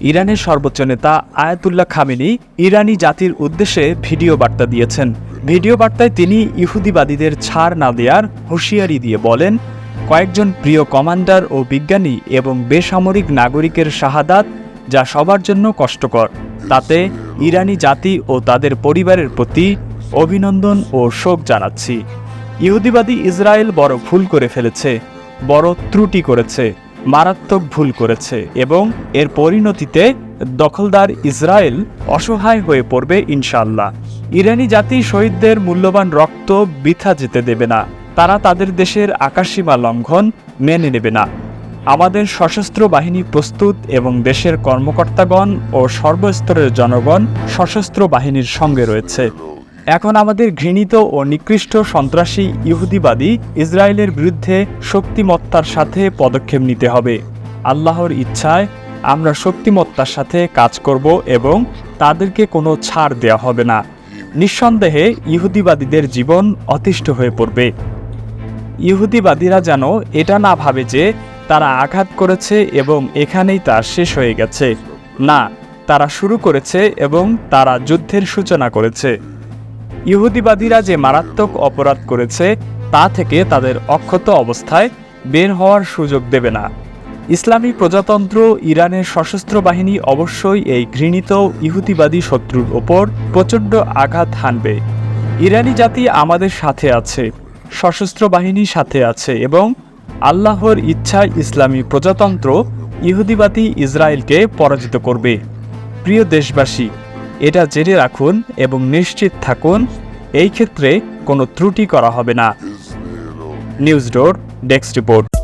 ইরানের সর্বোচ্চ নেতা আয়াতুল্লাহ খামেনি ইরানি জাতির উদ্দেশ্যে ভিডিও বার্তা দিয়েছেন। ভিডিও বার্তায় তিনি ইহুদিবাদীদের ছাড় না দেওয়ার হুঁশিয়ারি দিয়ে বলেন, কয়েকজন প্রিয় কমান্ডার ও বিজ্ঞানী এবং বেসামরিক নাগরিকের শাহাদাত যা সবার জন্য কষ্টকর। তাতে ইরানি জাতি ও তাদের পরিবারের প্রতি অভিনন্দন ও শোক জানাচ্ছি। ইহুদিবাদী ইসরায়েল বড় ভুল করে ফেলেছে, বড় ত্রুটি করেছে। মারাত্মক ভুল করেছে এবং এর পরিণতিতে দখলদার ইসরায়েল অসহায় হয়ে পড়বে ইনশাল্লাহ ইরানি জাতি শহীদদের মূল্যবান রক্ত বৃথা যেতে দেবে না। তারা তাদের দেশের আকাশসীমা লঙ্ঘন মেনে নেবে না। আমাদের সশস্ত্র বাহিনী প্রস্তুত এবং দেশের কর্মকর্তাগণ ও সর্বস্তরের জনগণ সশস্ত্র বাহিনীর সঙ্গে রয়েছে। এখন আমাদের ঘৃণিত ও নিকৃষ্ট সন্ত্রাসী ইহুদিবাদী ইসরায়েলের বিরুদ্ধে শক্তিমত্তার সাথে পদক্ষেপ নিতে হবে। আল্লাহর ইচ্ছায় আমরা শক্তিমত্তার সাথে কাজ করব এবং তাদেরকে কোনো ছাড় দেওয়া হবে না। নিঃসন্দেহে ইহুদিবাদীদের জীবন অতিষ্ঠ হয়ে পড়বে। ইহুদিবাদীরা যেন এটা না ভাবে যে তারা আঘাত করেছে এবং এখানেই তা শেষ হয়ে গেছে। না, তারা শুরু করেছে এবং তারা যুদ্ধের সূচনা করেছে। ইহুদিবাদীরা যে মারাত্মক অপরাধ করেছে, তা থেকে তাদের অক্ষত অবস্থায় বের হওয়ার সুযোগ দেবে না। ইসলামী প্রজাতন্ত্র ইরানের সশস্ত্র বাহিনী অবশ্যই এই ঘৃণিত ইহুদিবাদী শত্রুর ওপর প্রচণ্ড আঘাত হানবে। ইরানি জাতি আমাদের সাথে আছে, সশস্ত্র বাহিনীর সাথে আছে এবং আল্লাহর ইচ্ছায় ইসলামী প্রজাতন্ত্র ইহুদিবাদী ইসরায়েলকে পরাজিত করবে। প্রিয় দেশবাসী এটা জেনে রাখুন এবং নিশ্চিত থাকুন, এই ক্ষেত্রে কোনো ত্রুটি করা হবে না। News door desk report.